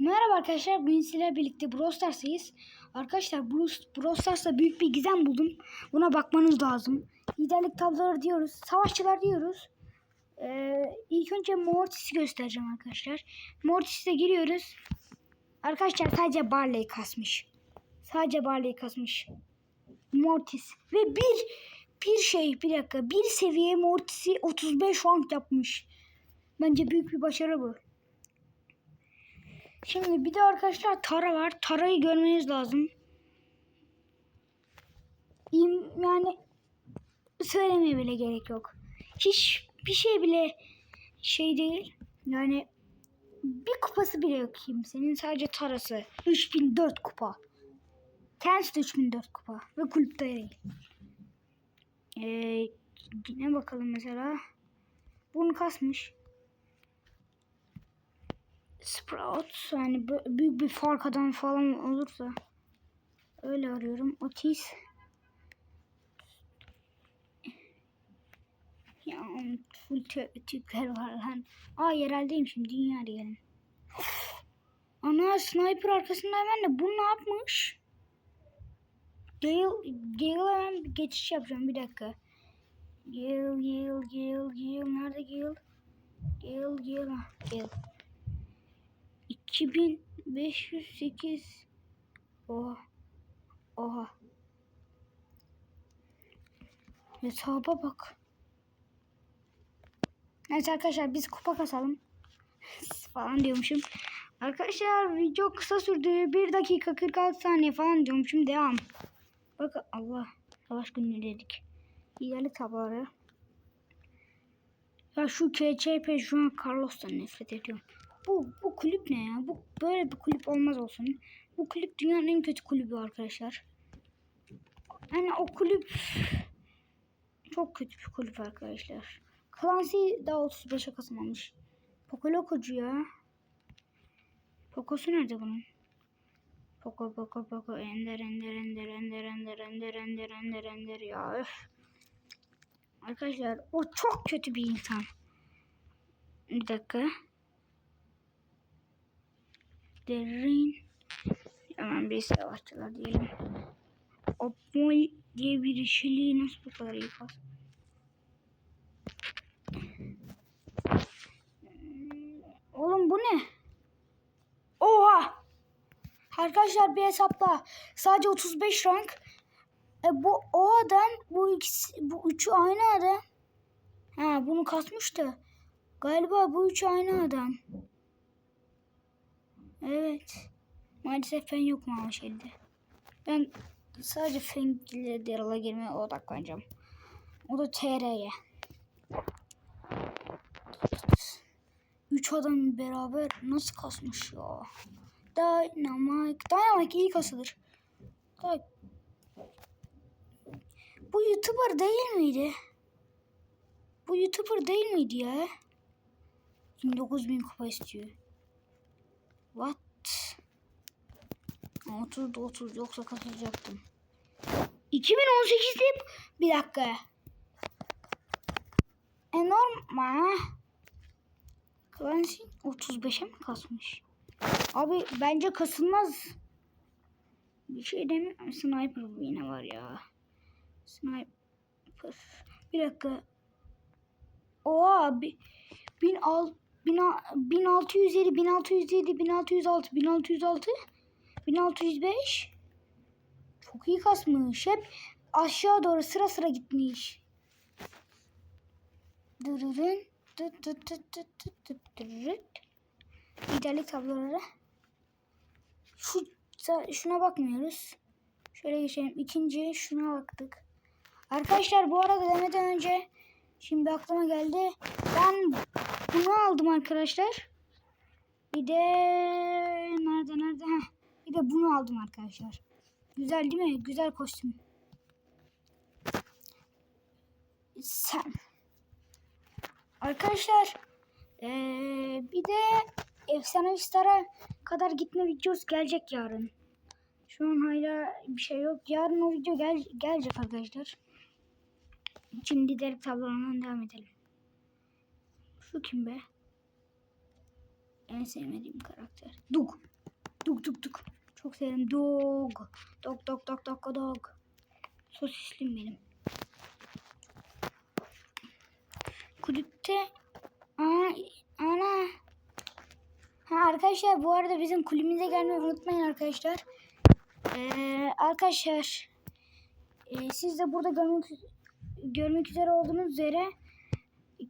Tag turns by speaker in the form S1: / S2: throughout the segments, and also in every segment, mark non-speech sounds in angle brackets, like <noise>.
S1: Merhaba arkadaşlar, bugün sizlerle birlikte Brawl Stars'tayız. Arkadaşlar Brawl, Stars'ta büyük bir gizem buldum. Buna bakmanız lazım. Liderlik tabloları diyoruz, savaşçılar diyoruz. Ee, ilk önce Mortis'i göstereceğim arkadaşlar. Mortis'e giriyoruz. Arkadaşlar sadece Barley kasmış. Sadece Barley kasmış. Mortis. Ve bir bir şey bir dakika bir seviye Mortis'i 35 rank yapmış. Bence büyük bir başarı bu. Şimdi bir de arkadaşlar Tara var. Tara'yı görmeniz lazım. Yani söylemeye bile gerek yok. Hiç bir şey bile şey değil. Yani bir kupası bile yok kimsenin. Sadece Tara'sı. 3004 kupa. Kendisi de 3004 kupa. Ve kulüpte değil. Ee, yine bakalım mesela. Bunu kasmış. Sprout yani büyük bir fark adam falan olursa öyle arıyorum. Otis ya full tipler var lan. Aa yereldeyim şimdi dünya diyelim. Ana sniper arkasında hemen de bu ne yapmış? Gale, Gale hemen geçiş yapacağım bir dakika. Gale, Gale, Gale, Gale. Nerede Gale? Gale, Gale. Gale. 2508 Oha. Oha. Hesaba bak. Neyse arkadaşlar biz kupa kasalım. <laughs> falan diyormuşum. Arkadaşlar video kısa sürdü. 1 dakika 46 saniye falan diyormuşum. Devam. Bakın Allah. Savaş günleri dedik. İlerli tabları. Ya şu KCP şu an Carlos'tan nefret ediyorum. Bu, bu kulüp ne ya? Bu böyle bir kulüp olmaz olsun. Bu kulüp dünyanın en kötü kulübü arkadaşlar. Yani o kulüp çok kötü bir kulüp arkadaşlar. Clancy daha 35'e kasamamış. Pokolokocu ya. Pokosu nerede bunun? Poko poko poko ender ender ender ender ender ender ender ender ender ya öf. Arkadaşlar o çok kötü bir insan. Bir dakika. Derin. Hemen bir savaşçılar diyelim. Opmoy diye bir işçiliği nasıl bu kadar iyi pas? Hmm, Oğlum bu ne? Oha! Arkadaşlar bir hesapla sadece 35 rank. E, bu o adam, bu ikisi, bu üçü aynı adam. Ha bunu kasmış da. Galiba bu üçü aynı adam. Evet. Maalesef fen yok maaş elde. Ben sadece fen ile Daryl'a girmeye odaklanacağım. O da TR'ye. Üç adam beraber nasıl kasmış ya? Dynamite. Dynamite iyi kasılır. Bu YouTuber değil miydi? Bu YouTuber değil miydi ya? 29 bin kupa istiyor. What? 30 da 30 yoksa katılacaktım. 2018'de bir dakika. Enorm Clancy 35'e mi kasmış? Abi bence kasılmaz. Bir şey demiyorum. Sniper yine var ya. Sniper. Bir dakika. Oha bir, bin al, bin, 1607, 1607, 1606, 1606, 1605. Çok iyi kasmış. Hep aşağı doğru sıra sıra gitmiş. Dırırın. Dıt dıt dıt dıt dıt dıt dırırıt. Liderlik tabloları. Şu, şuna bakmıyoruz. Şöyle geçelim. İkinci şuna baktık. Arkadaşlar bu arada demeden önce şimdi aklıma geldi. Ben bunu aldım arkadaşlar. Bir de nerede nerede? Heh. Bir de bunu aldım arkadaşlar. Güzel değil mi? Güzel kostüm. Sen. Arkadaşlar ee, bir de Efsane Star'a kadar gitme videosu gelecek yarın. Şu an hala bir şey yok. Yarın o video gel gelecek arkadaşlar. Şimdi liderlik tablolarından devam edelim. Şu kim be? En sevmediğim karakter. Dug. severim. Dog. Dog dog dog dog dog. Sosislim benim. Kulüpte ana. Ha, arkadaşlar bu arada bizim kulübümüze gelmeyi unutmayın arkadaşlar. Ee, arkadaşlar e, siz de burada görmek, görmek üzere olduğunuz üzere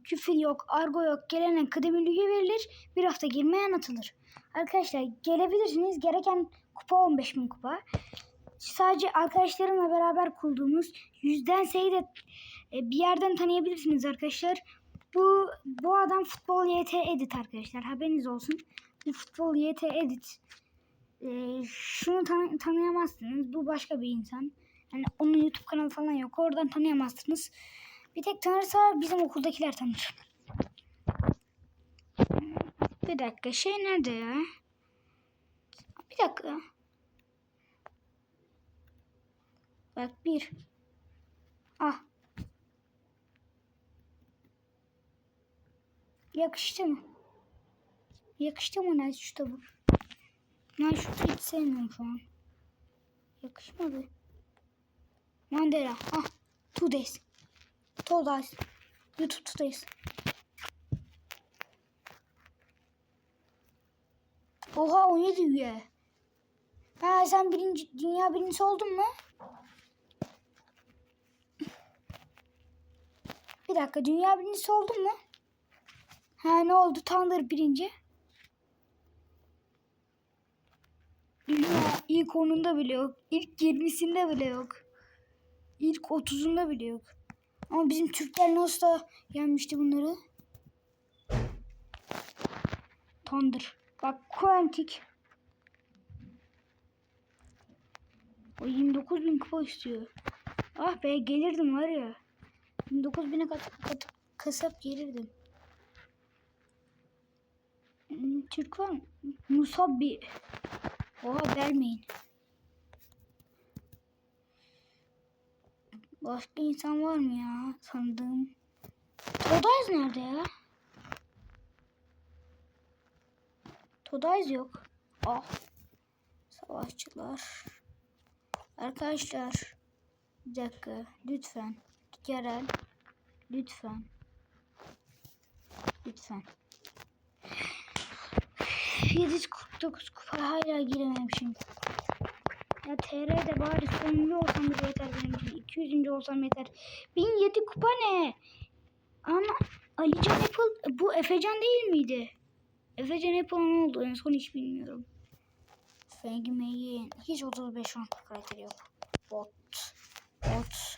S1: küfür yok, argo yok, gelenen kıdemli bilgi verilir. Bir hafta girmeye anlatılır. Arkadaşlar gelebilirsiniz. Gereken kupa 15 bin kupa. Sadece arkadaşlarımla beraber kurduğumuz yüzden sayı da e, bir yerden tanıyabilirsiniz arkadaşlar. Bu bu adam futbol YT edit arkadaşlar. Haberiniz olsun. Bu futbol YT edit. E, şunu tanı- tanıyamazsınız. Bu başka bir insan. Yani onun YouTube kanalı falan yok. Oradan tanıyamazsınız. Bir tek tanırsa bizim okuldakiler tanır. Bir dakika şey nerede ya? Bir dakika. Bak bir. Ah. Yakıştı mı? Yakıştı mı Nice şuta bu? Nice şutu hiç sevmiyorum şu an. Yakışmadı. Mandela. Ah. Two days. Two days. YouTube two days. Oha 17 üye. Ha sen birinci, dünya birincisi oldun mu? Bir dakika dünya birincisi oldun mu? Ha ne oldu? Thunder birinci. Dünya ilk onunda bile yok. İlk 20'sinde bile yok. İlk 30'unda bile yok. Ama bizim Türkler nasıl da yenmişti bunları? Thunder. Bak Quantic. O 29 bin kupa istiyor. Ah be gelirdim var ya. 29 bine kat, kat, kasap gelirdim. Hmm, Türk var mı? Musabbi. Oha vermeyin. Başka insan var mı ya sandığım? Todayz nerede ya? Todayz yok. Ah. Savaşçılar. Arkadaşlar. Bir dakika. Lütfen. Gelen. Lütfen. Lütfen. 749 kupa hala girememişim. Ya TR'de bari sonuncu olsam bile yeter benim için. 200. olsam yeter. 1007 kupa ne? Ama Alican Apple bu Efecan değil miydi? Efecan Apple ne oldu en son hiç bilmiyorum. Fengmeyin. Hiç 35 rank karakteri yok. Bot. Bot.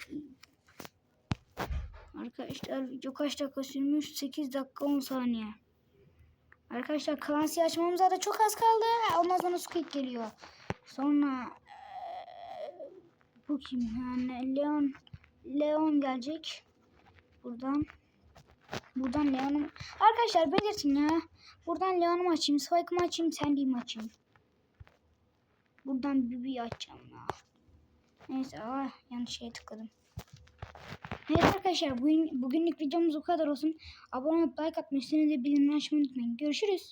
S1: Arkadaşlar video kaç dakika sürmüş? 8 dakika 10 saniye. Arkadaşlar Clancy açmamıza da çok az kaldı. Ondan sonra Squid geliyor. Sonra bu kim yani Leon Leon gelecek. Buradan buradan Leon'um Arkadaşlar belirtin ya. Buradan Leon'umu açayım, Spike'ımı açayım, Sandy'mi açayım. Buradan Bibi'yi açacağım ya. Neyse ah yanlış şeye tıkladım. Evet arkadaşlar bugün, bugünlük videomuz bu kadar olsun. Abone olup like atmayı, üstüne de bildirim açmayı unutmayın. Görüşürüz.